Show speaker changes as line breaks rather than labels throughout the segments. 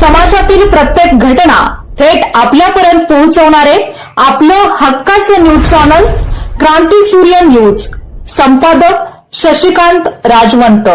समाजातील प्रत्येक घटना थेट आपल्यापर्यंत पोहोचवणारे आपलं हक्काचं न्यूज चॅनल क्रांती सूर्य न्यूज. संपादक शशिकांत राजवंत.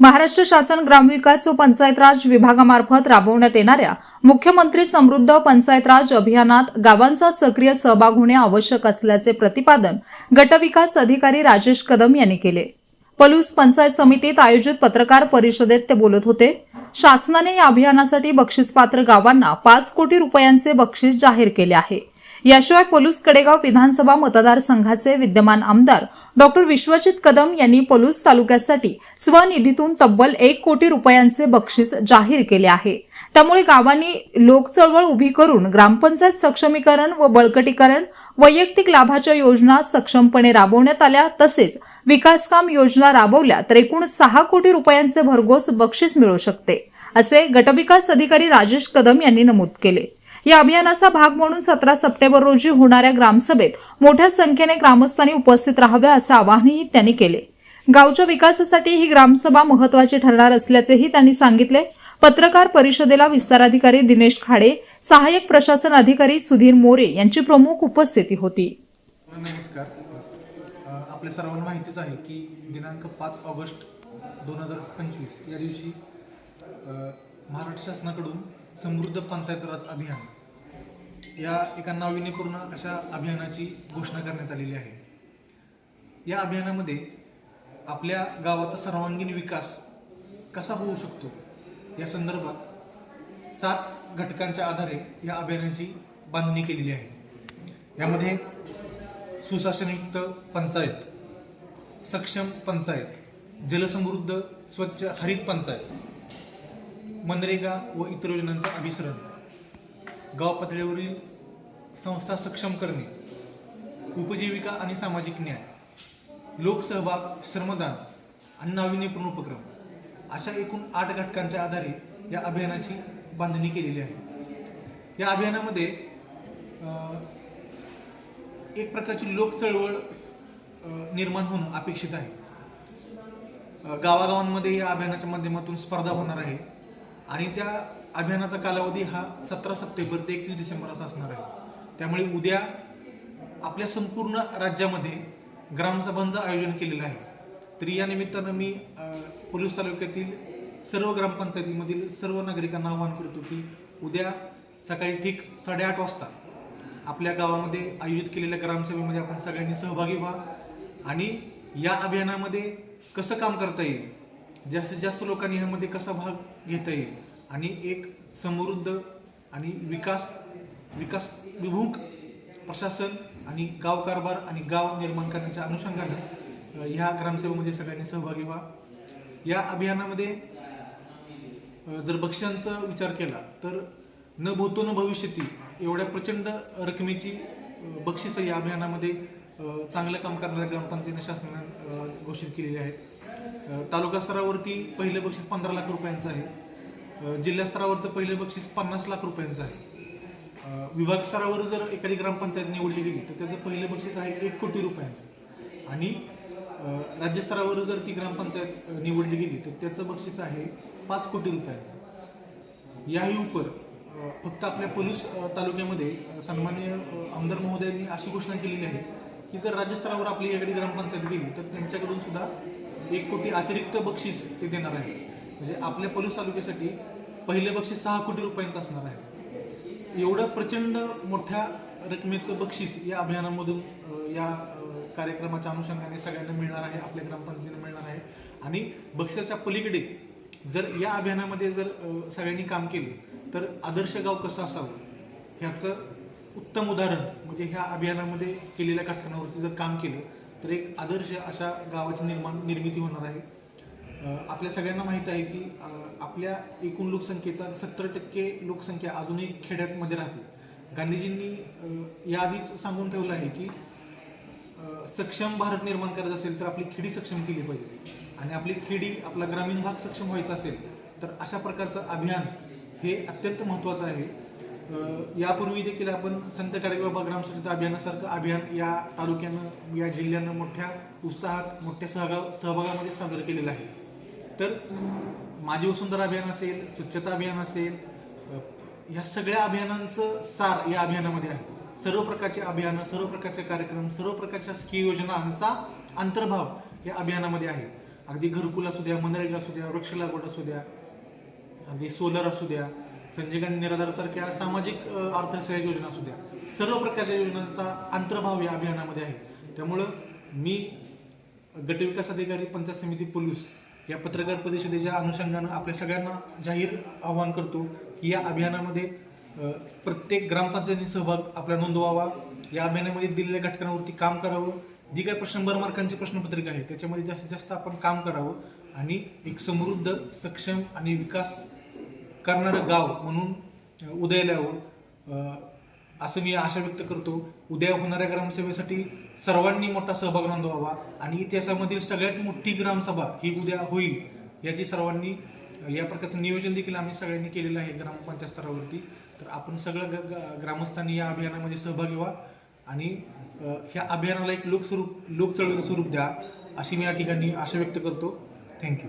महाराष्ट्र शासन ग्रामविकास व पंचायत राज विभागामार्फत राबवण्यात येणाऱ्या मुख्यमंत्री समृद्ध पंचायत राज अभियानात गावांचा सक्रिय सहभाग होणे आवश्यक असल्याचे प्रतिपादन गटविकास अधिकारी राजेश कदम यांनी केले. पलूस पंचायत समितीत आयोजित पत्रकार परिषदेत ते बोलत होते. शासनाने या अभियानासाठी बक्षीसपात्र गावांना पाच कोटी रुपयांचे बक्षीस जाहीर केले आहे. याशिवाय पलूस कडेगाव विधानसभा मतदारसंघाचे विद्यमान आमदार डॉक्टर विश्वजित कदम यांनी पलूस तालुक्यासाठी स्वनिधीतून तब्बल एक कोटी रुपयांचे बक्षीस जाहीर केले आहे. त्यामुळे गावांनी लोकचळवळ उभी करून ग्रामपंचायत सक्षमीकरण व बळकटीकरण वैयक्तिक लाभाच्या योजना सक्षमपणे राबवण्यात आल्या तसेच विकासकाम योजना राबवल्या तर एकूण सहा कोटी रुपयांचे भरघोस बक्षीस मिळू शकते असे गटविकास अधिकारी राजेश कदम यांनी नमूद केले. या अभियानाचा भाग म्हणून सतरा सप्टेंबर रोजी होणाऱ्या ग्रामसभेत मोठ्या संख्येने ग्रामस्थांनी उपस्थित राहावे असं आवाहनही त्यांनी केले. गावच्या विकासासाठी ही ग्रामसभा महत्वाची ठरणार असल्याचेही त्यांनी सांगितले. पत्रकार परिषदेला विस्ताराधिकारी दिनेश खाडे सहाय्यक प्रशासन अधिकारी सुधीर मोरे यांची प्रमुख उपस्थिती होती.
नमस्कार. आपल्या सर्वांना माहितीच आहे की दिनांक पाच ऑगस्ट दोन हजार पंचवीस या दिवशी महाराष्ट्र शासनाकडून समृद्ध पंचायत राज अभियान. या एका नाविन्यपूर्ण अशा अभियानाची घोषणा करण्यात आलेली आहे. या अभियानामध्ये आपल्या गावाचा सर्वांगीण विकास कसा होऊ शकतो? या संदर्भात सात घटकांच्या आधारे या अभियानाची बांधणी केलेली आहे. यामध्ये सुशासनयुक्त पंचायत सक्षम पंचायत जलसमृद्ध स्वच्छ हरित पंचायत मनरेगा व इतर योजनांचं अभिसरण. गाव पातळीवरील संस्था सक्षम करणे. उपजीविका आणि सामाजिक न्याय. लोकसहभाग श्रमदान आणि नाविन्यपूर्ण उपक्रम अशा एकूण आठ घटकांच्या आधारे या अभियानाची बांधणी केलेली आहे. या अभियानामध्ये एक प्रकारची लोक चळवळ निर्माण होणं अपेक्षित आहे. गावागावांमध्ये या अभियानाच्या माध्यमातून स्पर्धा होणार आहे. आणि त्या अभियानाचा कालावधी हा सतरा सप्टेंबर ते एकतीस डिसेंबर असा असणार आहे. त्यामुळे उद्या आपल्या संपूर्ण राज्यामध्ये ग्रामसभांचं आयोजन केलेलं आहे. तरी या निमित्तानं मी पोलीस तालुक्यातील सर्व ग्रामपंचायतीमधील सर्व नागरिकांना आवाहन करतो की उद्या सकाळी ठीक साडेआठ वाजता आपल्या गावामध्ये आयोजित केलेल्या ग्रामसभेमध्ये आपण सगळ्यांनी सहभागी व्हा आणि या अभियानामध्ये कसं काम करता येईल जास्तीत जास्त लोकांनी ह्यामध्ये कसा भाग घेता येईल? आणि एक समृद्ध आणि विकास विकास विभूक प्रशासन आणि गाव कारभार आणि गाव निर्माण करण्याच्या अनुषंगानं ह्या ग्रामसेवेमध्ये सगळ्यांनी सहभागी व्हा. या अभियानामध्ये जर बक्षांचा विचार केला तर न भूतो न भविष्यती एवढ्या प्रचंड रकमेची बक्षिसं या अभियानामध्ये चांगलं काम करणाऱ्या ग्रामपंचायतीने शासनानं घोषित केलेली आहेत. तालुका स्तरावरती पहिलं बक्षीस पंधरा लाख रुपयांचं आहे. जिल्हा स्तरावरचं पहिलं बक्षीस पन्नास लाख रुपयांचं आहे. विभाग स्तरावर जर एखादी ग्रामपंचायत निवडली गेली तर त्याचं पहिलं बक्षीस आहे एक कोटी रुपयांचं. आणि राज्यस्तरावर जर ती ग्रामपंचायत निवडली गेली तर त्याचं बक्षीस आहे पाच कोटी रुपयांचं. याही उपर फक्त आपल्या पोलीस तालुक्यामध्ये सन्मान्य आमदार महोदयांनी अशी घोषणा केलेली आहे की जर राज्यस्तरावर आपली एखादी ग्रामपंचायत गेली तर त्यांच्याकडून सुद्धा एक कोटी अतिरिक्त बक्षीस ते देणार आहे. म्हणजे आपल्या पलूस तालुक्यासाठी पहिले बक्षीस सहा कोटी रुपयांचं असणार आहे. एवढं प्रचंड मोठ्या रकमेचं बक्षीस या अभियानामधून या कार्यक्रमाच्या अनुषंगाने सगळ्यांना मिळणार आहे आपल्या ग्रामपंचायतीला मिळणार आहे. आणि बक्षिसाच्या पलीकडे जर या अभियानामध्ये जर सगळ्यांनी काम केलं तर आदर्श गाव कसं असावं? ह्याचं उत्तम उदाहरण म्हणजे ह्या अभियानामध्ये केलेल्या घटकांवरती जर काम केलं तर एक आदर्श अशा गावाची निर्माण निर्मिती होणार आहे. आपल्या सगळ्यांना माहीत आहे की आपल्या एकूण लोकसंख्येचा सत्तर टक्के लोकसंख्या अजूनही खेड्यातमध्ये राहते. गांधीजींनी याआधीच सांगून ठेवलं आहे की सक्षम भारत निर्माण करायचं असेल तर आपली खेडी सक्षम केली पाहिजे. आणि आपली खेडी आपला ग्रामीण भाग सक्षम व्हायचा असेल तर अशा प्रकारचं अभियान हे अत्यंत महत्त्वाचं आहे. यापूर्वी देखील आपण संत गाडगेबाबा ग्रामस्वच्छता अभियानासारखं अभियान या तालुक्यानं या जिल्ह्यानं मोठ्या उत्साहात मोठ्या सहगा सहभागामध्ये साजरं केलेलं आहे. तर माझी वसुंधरा अभियान असेल स्वच्छता अभियान असेल ह्या सगळ्या अभियानांचं सार या अभियानामध्ये आहे. सर्व प्रकारचे अभियानं सर्व प्रकारचे कार्यक्रम सर्व प्रकारच्या स्की योजनांचा अंतर्भाव या अभियानामध्ये आहे. अगदी घरकुल असू द्या मनरेगा असू द्या वृक्ष लागवड असू द्या अगदी सोलर असू द्या संजय गांधी निराधारासारख्या सामाजिक अर्थसहाय्य योजना असू द्या सर्व प्रकारच्या योजनांचा अंतर्भाव या अभियानामध्ये आहे. त्यामुळं मी गटविकास अधिकारी पंचायत समिती पोलीस या पत्रकार परिषदेच्या अनुषंगानं आपल्या सगळ्यांना जाहीर आवाहन करतो की या अभियानामध्ये प्रत्येक ग्रामपंचायतीने सहभाग आपला नोंदवावा. या अभियानामध्ये दिलेल्या घटकांवरती काम करावं. जी काही प्रश्न शंभर मार्कांची प्रश्नपत्रिका आहे त्याच्यामध्ये जास्तीत जास्त आपण काम करावं आणि एक समृद्ध सक्षम आणि विकास करणारं गाव म्हणून अ, उदयाला यावं असं मी आशा व्यक्त करतो उद्या होणाऱ्या ग्रामसभेसाठी सर्वांनी मोठा सहभाग नोंदवावा आणि इतिहासामधील सगळ्यात मोठी ग्रामसभा ही उद्या होईल याची सर्वांनी या प्रकारचं नियोजन देखील आम्ही सगळ्यांनी केलेलं आहे ग्रामपंचायत स्तरावरती. तर आपण सगळं ग- ग्रामस्थांनी या अभियानामध्ये सहभागी व्हा आणि ह्या अभियानाला एक लोकस्वरूप लोकचळवळीचं स्वरूप द्या अशी मी या ठिकाणी आशा व्यक्त करतो. थँक्यू